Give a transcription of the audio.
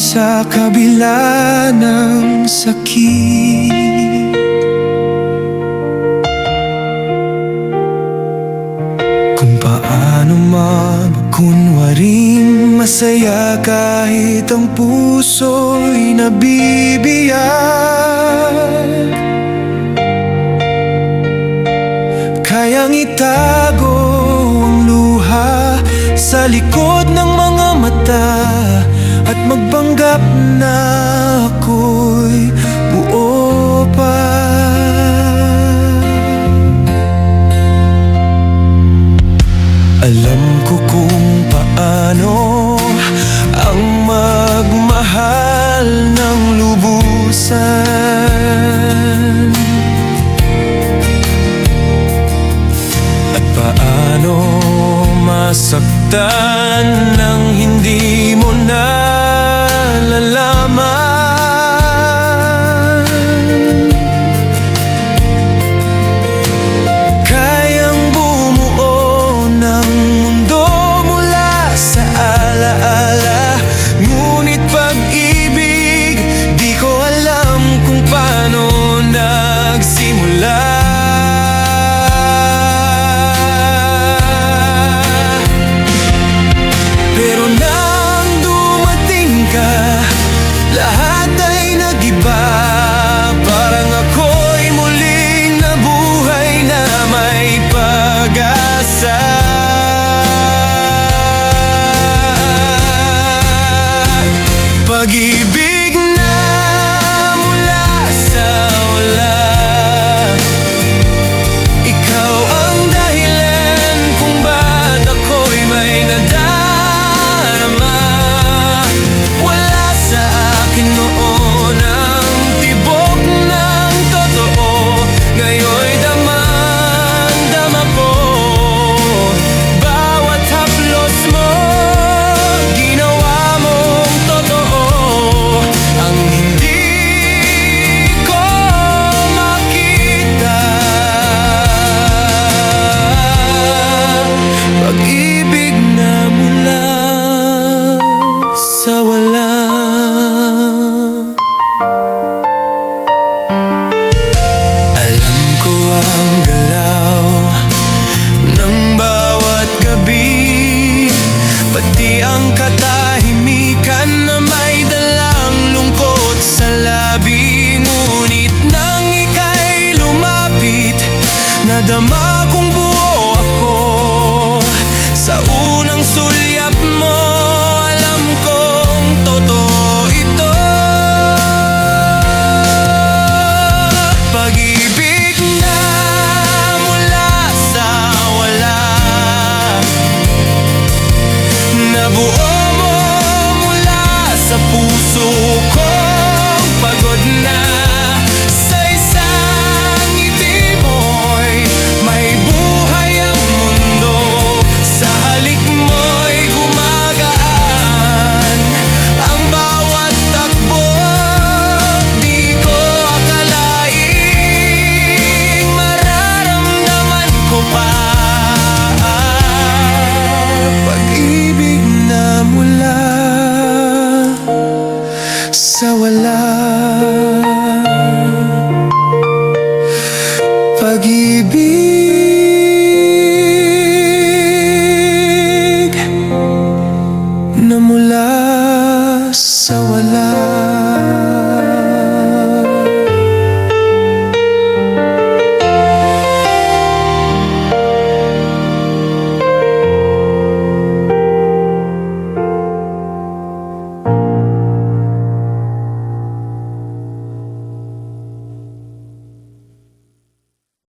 sa kabila ng sakit. Kung paano makunwaring masaya kahit ang puso'y nabibiyak. Kayang itago ang luha sa likod ng mga mata. Magbanggap na ako'y buo pa. Alam ko kung paano Ang magmahal ng lubusan. At paano masaktan погибель pag-ibig na mula sa wala.